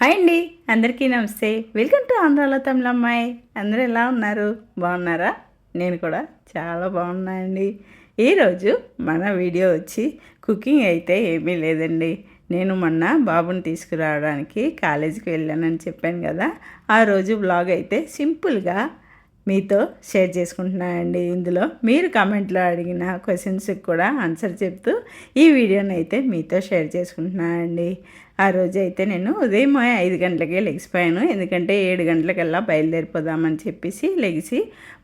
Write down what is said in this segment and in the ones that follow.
Hi అండి అందరికీ నమస్తే. వెల్కమ్ టు ఆంధ్రాలో తమిళ అమ్మాయి. అందరూ ఎలా ఉన్నారు? బాగున్నారా? నేను కూడా చాలా బాగున్నానండి. ఈరోజు మన వీడియో వచ్చి కుకింగ్ అయితే ఏమీ లేదండి. నేను మొన్న బాబుని తీసుకురావడానికి కాలేజీకి వెళ్ళానని చెప్పాను కదా. ఆ రోజు బ్లాగ్ అయితే సింపుల్గా మీతో షేర్ చేసుకుంటున్నానండి. ఇందులో మీరు కామెంట్లో అడిగిన క్వశ్చన్స్కి కూడా ఆన్సర్ చెప్తూ ఈ వీడియోని అయితే మీతో షేర్ చేసుకుంటున్నానండి. ఆ రోజు అయితే నేను ఉదయం ఐదు గంటలకే లెగిసిపోయాను. ఎందుకంటే ఏడు గంటలకల్లా బయలుదేరిపోదామని చెప్పేసి లెగిసి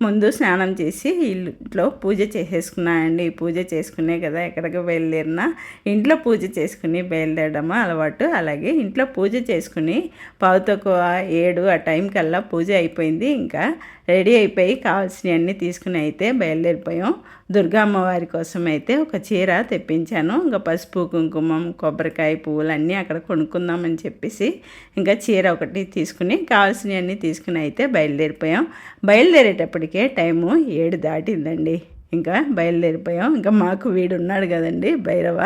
ముందు స్నానం చేసి ఇంట్లో పూజ చేసేసుకున్నానండి పూజ చేసుకునే కదా ఎక్కడికి బయలుదేరినా ఇంట్లో పూజ చేసుకుని బయలుదేరడం అలవాటు. అలాగే ఇంట్లో పూజ చేసుకుని పావుతక్కువ ఏడు ఆ టైం కల్లా పూజ అయిపోయింది. ఇంకా రెడీ అయిపోయి కావాల్సినవన్నీ తీసుకుని అయితే బయలుదేరిపోయాం. దుర్గా అమ్మవారి కోసం అయితే ఒక చీర తెప్పించాను. ఇంకా పసుపు కుంకుమం కొబ్బరికాయ పువ్వులు అన్నీ అక్కడ కొనుక్కుందామని చెప్పేసి ఇంకా చీర ఒకటి తీసుకుని కావాల్సినవన్నీ తీసుకుని అయితే బయలుదేరిపోయాం. బయలుదేరేటప్పటికే టైము ఏడు దాటిందండి. ఇంకా బయలుదేరిపోయాం. ఇంకా మాకు వీడు ఉన్నాడు కదండి భైరవ.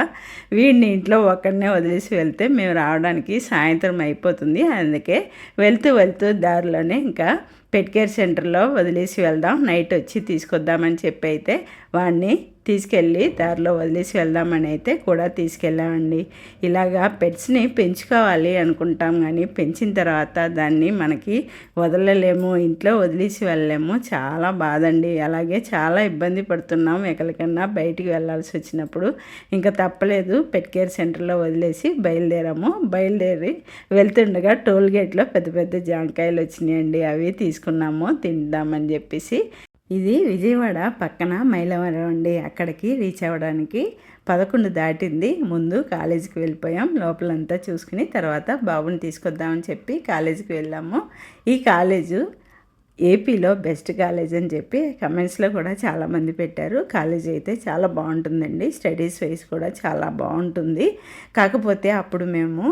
వీడిని ఇంట్లో ఒక్కడనే వదిలేసి వెళ్తే మేము రావడానికి సాయంత్రం అయిపోతుంది. అందుకే వెళ్తూ వెళ్తూ దారిలోనే ఇంకా పెట్ కేర్ సెంటర్లో వదిలేసి వెళ్దాం. నైట్ వచ్చి తీసుకొద్దామని చెప్పి అయితే వాడిని తీసుకెళ్ళి దారిలో వదిలేసి వెళ్దామని అయితే కూడా తీసుకెళ్ళామండి. ఇలాగా పెట్స్ని పెంచుకోవాలి అనుకుంటాం కానీ పెంచిన తర్వాత దాన్ని మనకి వదలలేము ఇంట్లో వదిలేసి వెళ్ళలేము. చాలా బాధండి. అలాగే చాలా ఇబ్బంది పడుతున్నాం ఎక్కడికన్నా బయటికి వెళ్ళాల్సి వచ్చినప్పుడు. ఇంకా తప్పలేదు పెట్ కేర్ సెంటర్లో వదిలేసి బయలుదేరాము. బయలుదేరి వెళ్తుండగా టోల్ గేట్లో పెద్ద పెద్ద జాంకాయలు వచ్చినాయండి. అవి తీసుకున్నాము తిందామని చెప్పేసి ఇది విజయవాడ పక్కన మైలవరం అండి. అక్కడికి రీచ్ అవ్వడానికి పదకొండు దాటింది. ముందు కాలేజీకి వెళ్ళిపోయాం. లోపలంతా చూసుకుని తర్వాత బాబుని తీసుకొద్దామని చెప్పి కాలేజీకి వెళ్ళాము. ఈ కాలేజు ఏపీలో బెస్ట్ కాలేజ్ అని చెప్పి కమెంట్స్లో కూడా చాలామంది పెట్టారు. కాలేజ్ అయితే చాలా బాగుంటుందండి. స్టడీస్ వైజ్ కూడా చాలా బాగుంటుంది. కాకపోతే అప్పుడు మేము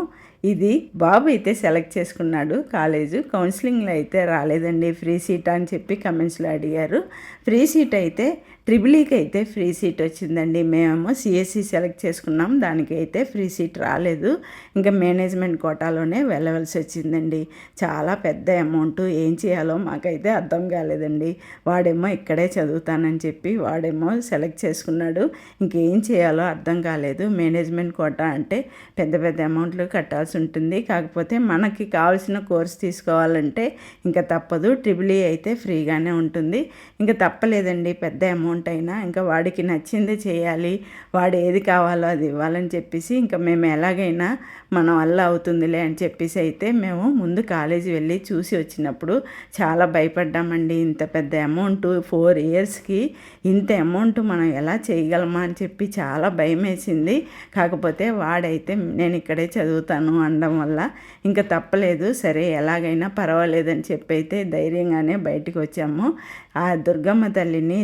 ఇది బాబు అయితే సెలెక్ట్ చేసుకున్నాడు కాలేజు. కౌన్సిలింగ్లో అయితే రాలేదండి. ఫ్రీ సీట్ అని చెప్పి కమెంట్స్లో అడిగారు. ఫ్రీ సీట్ అయితే ట్రిబులీకి e అయితే ఫ్రీ సీట్ వచ్చిందండి. మేమేమో సిఎస్సి సెలెక్ట్ చేసుకున్నాం. దానికి అయితే ఫ్రీ సీట్ రాలేదు. ఇంకా మేనేజ్మెంట్ కోటాలోనే వెళ్ళవలసి వచ్చిందండి. చాలా పెద్ద అమౌంట్. ఏం చేయాలో మాకైతే అర్థం కాలేదండి. వాడేమో ఇక్కడే చదువుతానని చెప్పి వాడేమో సెలెక్ట్ చేసుకున్నాడు. ఇంకేం చేయాలో అర్థం కాలేదు. మేనేజ్మెంట్ కోటా అంటే పెద్ద పెద్ద అమౌంట్లు కట్టాల్సి ఉంటుంది. కాకపోతే మనకి కావాల్సిన కోర్స్ తీసుకోవాలంటే ఇంకా తప్పదు. ట్రిబుల్ e అయితే ఫ్రీగానే ఉంటుంది. ఇంకా తప్పలేదండి. పెద్ద అమౌంట్ అయినా ఇంకా వాడికి నచ్చింది చేయాలి వాడు ఏది కావాలో అది ఇవ్వాలని చెప్పేసి ఇంకా మేము ఎలాగైనా మనం వల్ల అవుతుందిలే అని చెప్పేసి అయితే మేము ముందు కాలేజీ వెళ్ళి చూసి వచ్చినప్పుడు చాలా భయపడ్డామండి. ఇంత పెద్ద అమౌంట్ ఫోర్ ఇయర్స్కి ఇంత అమౌంట్ మనం ఎలా చేయగలమా అని చెప్పి చాలా భయం వేసింది కాకపోతే వాడైతే నేను ఇక్కడే చదువుతాను అనడం వల్ల ఇంకా తప్పలేదు సరే ఎలాగైనా పర్వాలేదని చెప్పి అయితే ధైర్యంగానే బయటకు వచ్చాము. ఆ దుర్గమ్మ తల్లిని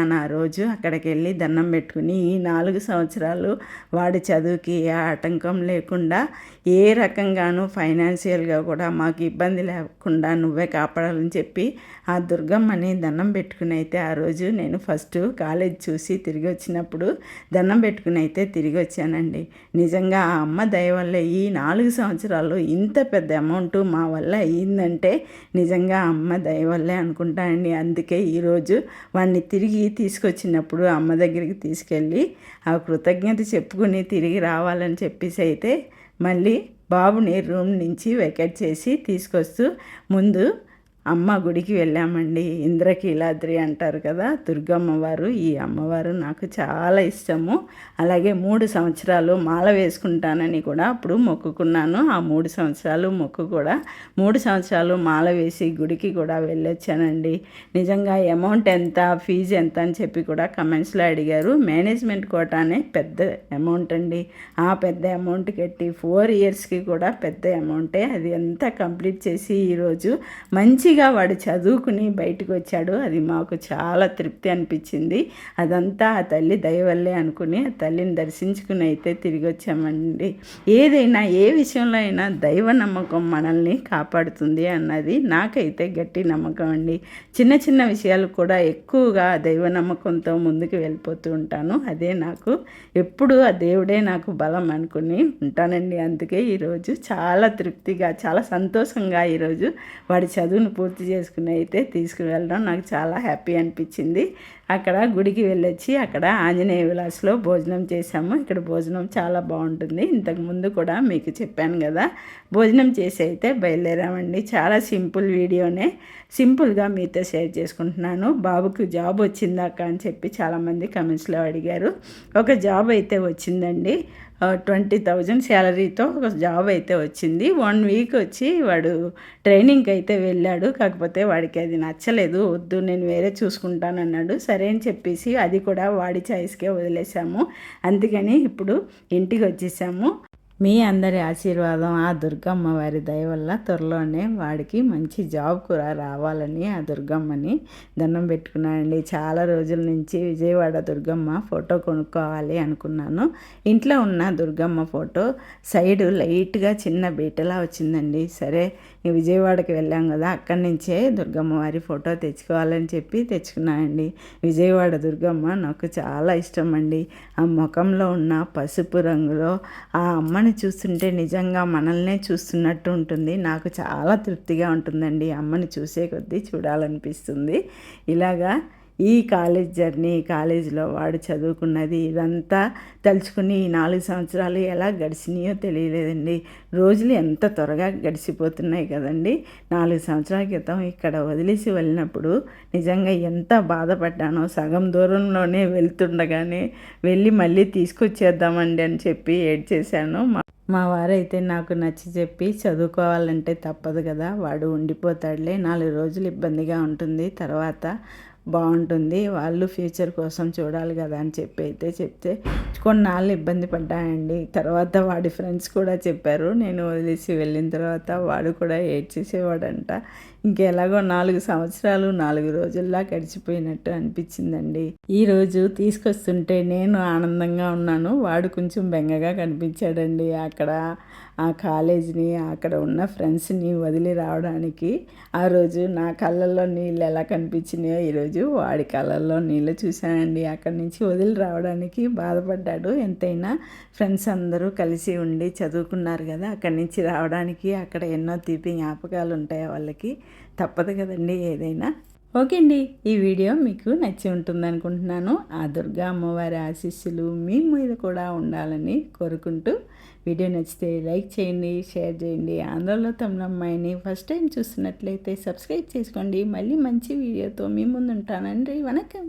తలుచుకున్నాను ఆ రోజు. అక్కడికి వెళ్ళి దండం పెట్టుకుని ఈ నాలుగు సంవత్సరాలు వాడి చదువుకి ఏ ఆటంకం లేకుండా ఏ రకంగానూ ఫైనాన్షియల్గా కూడా మాకు ఇబ్బంది లేకుండా నువ్వే కాపాడాలని చెప్పి ఆ దుర్గమ్మని దండం పెట్టుకుని అయితే ఆ రోజు నేను ఫస్ట్ కాలేజ్ చూసి తిరిగి వచ్చినప్పుడు దండం పెట్టుకుని అయితే తిరిగి వచ్చానండి. నిజంగా ఆ అమ్మ దయ వల్ల ఈ నాలుగు సంవత్సరాలు ఇంత పెద్ద అమౌంట్ మా వల్ల అయ్యిందంటే నిజంగా అమ్మ దయ వల్లే అనుకుంటానండి అందుకే ఈరోజు వాడిని తిరిగి తీసుకొచ్చినప్పుడు అమ్మ దగ్గరికి తీసుకెళ్ళి ఆ కృతజ్ఞత చెప్పుకుని తిరిగి రావాలని చెప్పేసి అయితే మళ్ళీ బాబుని రూమ్ నుంచి వెకెట్ చేసి తీసుకొస్తూ ముందు అమ్మ గుడికి వెళ్ళామండి. ఇంద్రకీలాద్రి అంటారు కదా దుర్గమ్మ వారు. ఈ అమ్మవారు నాకు చాలా ఇష్టము. అలాగే మూడు సంవత్సరాలు మాల వేసుకుంటానని కూడా అప్పుడు మొక్కుకున్నాను. ఆ మూడు సంవత్సరాలు మొక్కు కూడా మూడు సంవత్సరాలు మాల వేసి గుడికి కూడా వెళ్ళొచ్చానండి. నిజంగా అమౌంట్ ఎంత ఫీజు ఎంత అని చెప్పి కూడా కమెంట్స్లో అడిగారు. మేనేజ్మెంట్ కోటానే పెద్ద అమౌంట్ అండి. ఆ పెద్ద అమౌంట్ కట్టి ఫోర్ ఇయర్స్కి కూడా పెద్ద అమౌంటే అది ఎంత కంప్లీట్ చేసి ఈరోజు మంచిగా మంచిగా వాడు చదువుకుని బయటకు వచ్చాడు. అది మాకు చాలా తృప్తి అనిపించింది. అదంతా ఆ తల్లి దయవల్లే అనుకుని ఆ తల్లిని దర్శించుకుని అయితే తిరిగి వచ్చామండి. ఏదైనా ఏ విషయంలో అయినా దైవ నమ్మకం మనల్ని కాపాడుతుంది అన్నది నాకైతే గట్టి నమ్మకం అండి. చిన్న చిన్న విషయాలు కూడా ఎక్కువగా దైవ నమ్మకంతో ముందుకు వెళ్ళిపోతూ ఉంటాను. అదే నాకు ఎప్పుడూ ఆ దేవుడే నాకు బలం అనుకుని ఉంటానండి. అందుకే ఈరోజు చాలా తృప్తిగా చాలా సంతోషంగా ఈరోజు వాడి చదువును పూర్తి చేసుకుని అయితే తీసుకువెళ్ళడం నాకు చాలా హ్యాపీ అనిపించింది. అక్కడ గుడికి వెళ్ళొచ్చి అక్కడ ఆంజనేయ విలాస్లో భోజనం చేశాము. ఇక్కడ భోజనం చాలా బాగుంటుంది. ఇంతకు ముందు కూడా మీకు చెప్పాను కదా. భోజనం చేసి అయితే బయలుదేరామండి. చాలా సింపుల్ వీడియోనే. సింపుల్గా మీతో షేర్ చేసుకుంటున్నాను. బాబుకు జాబ్ వచ్చిందాక అని చెప్పి చాలామంది కమెంట్స్లో అడిగారు. ఒక జాబ్ అయితే వచ్చిందండి. ట్వంటీ థౌజండ్ శాలరీతో ఒక జాబ్ అయితే వచ్చింది. వన్ వీక్ వచ్చి వాడు ట్రైనింగ్కి అయితే వెళ్ళాడు. కాకపోతే వాడికి అది నచ్చలేదు. వద్దు నేను వేరే చూసుకుంటాను అన్నాడు సరే అని చెప్పేసి అది కూడా వాడి చాయిస్కే వదిలేసాము. అందుకని ఇప్పుడు ఇంటికి వచ్చేసాము. మీ అందరి ఆశీర్వాదం ఆ దుర్గమ్మ వారి దయ వల్ల త్వరలోనే వాడికి మంచి జాబ్ కూడా రావాలని ఆ దుర్గమ్మని దండం పెట్టుకున్నానండి. చాలా రోజుల నుంచి విజయవాడ దుర్గమ్మ ఫోటో కొనుక్కోవాలి అనుకున్నాను. ఇంట్లో ఉన్న దుర్గమ్మ ఫోటో సైడ్ లైట్గా చిన్న బీటలా వచ్చిందండి. సరే విజయవాడకి వెళ్ళాం కదా అక్కడి నుంచే దుర్గమ్మ వారి ఫోటో తెచ్చుకోవాలని చెప్పి తెచ్చుకున్నానండి. విజయవాడ దుర్గమ్మ నాకు చాలా ఇష్టం అండి ఆ ముఖంలో ఉన్న పసుపు రంగులో ఆ అమ్మని అమ్మని చూస్తుంటే నిజంగా మనల్నే చూస్తున్నట్టు ఉంటుంది. నాకు చాలా తృప్తిగా ఉంటుందండి అమ్మని చూసే కొద్దీ చూడాలనిపిస్తుంది. ఇలాగా ఈ కాలేజ్ జర్నీ కాలేజీలో వాడు చదువుకున్నది ఇదంతా తలుచుకుని ఈ నాలుగు సంవత్సరాలు ఎలా గడిచినాయో తెలియలేదండి. రోజులు ఎంత త్వరగా గడిచిపోతున్నాయి కదండి. నాలుగు సంవత్సరాల క్రితం ఇక్కడ వదిలేసి వెళ్ళినప్పుడు నిజంగా ఎంత బాధపడ్డానో సగం దూరంలోనే వెళ్తుండగానే వెళ్ళి మళ్ళీ తీసుకొచ్చేద్దామండి అని చెప్పి ఏడ్ చేశాను మా వారైతే నాకు నచ్చి చెప్పి చదువుకోవాలంటే తప్పదు కదా వాడు ఉండిపోతాడులే నాలుగు రోజులు ఇబ్బందిగా ఉంటుంది తర్వాత బాగుంటుంది. వాళ్ళు ఫ్యూచర్ కోసం చూడాలి కదా అని చెప్పి అయితే చెప్తే కొన్నాళ్ళు ఇబ్బంది పడ్డాయండి. తర్వాత వాడి ఫ్రెండ్స్ కూడా చెప్పారు నేను వదిలేసి వెళ్ళిన తర్వాత వాడు కూడా ఏడ్చేసేవాడంట. ఇంకెలాగో నాలుగు సంవత్సరాలు నాలుగు రోజుల్లా గడిచిపోయినట్టు అనిపించిందండి. ఈరోజు తీసుకొస్తుంటే నేను ఆనందంగా ఉన్నాను. వాడు కొంచెం బెంగగా కనిపించాడండి. అక్కడ ఆ కాలేజీని అక్కడ ఉన్న ఫ్రెండ్స్ని వదిలి రావడానికి ఆ రోజు నా కళ్ళల్లో నీళ్ళు ఎలా కనిపించినాయో ఈరోజు వాడి కళ్ళల్లో నీళ్ళు చూశానండి. అక్కడి నుంచి వదిలి రావడానికి బాధపడ్డాడు. ఎంతైనా ఫ్రెండ్స్ అందరూ కలిసి ఉండి చదువుకున్నారు కదా అక్కడి నుంచి రావడానికి అక్కడ ఎన్నో తీపి జ్ఞాపకాలు ఉంటాయి వాళ్ళకి. తప్పదు కదండి ఏదైనా. ఓకే అండి ఈ వీడియో మీకు నచ్చి ఉంటుంది అనుకుంటున్నాను. ఆ దుర్గా అమ్మవారి ఆశీస్సులు మీ మీద కూడా ఉండాలని కోరుకుంటూ వీడియో నచ్చితే లైక్ చేయండి షేర్ చేయండి. ఆంధ్రలో తమిళమ్మాయిని ఫస్ట్ టైం చూస్తున్నట్లయితే సబ్స్క్రైబ్ చేసుకోండి. మళ్ళీ మంచి వీడియోతో మీ ముందు ఉంటానండి వనకం.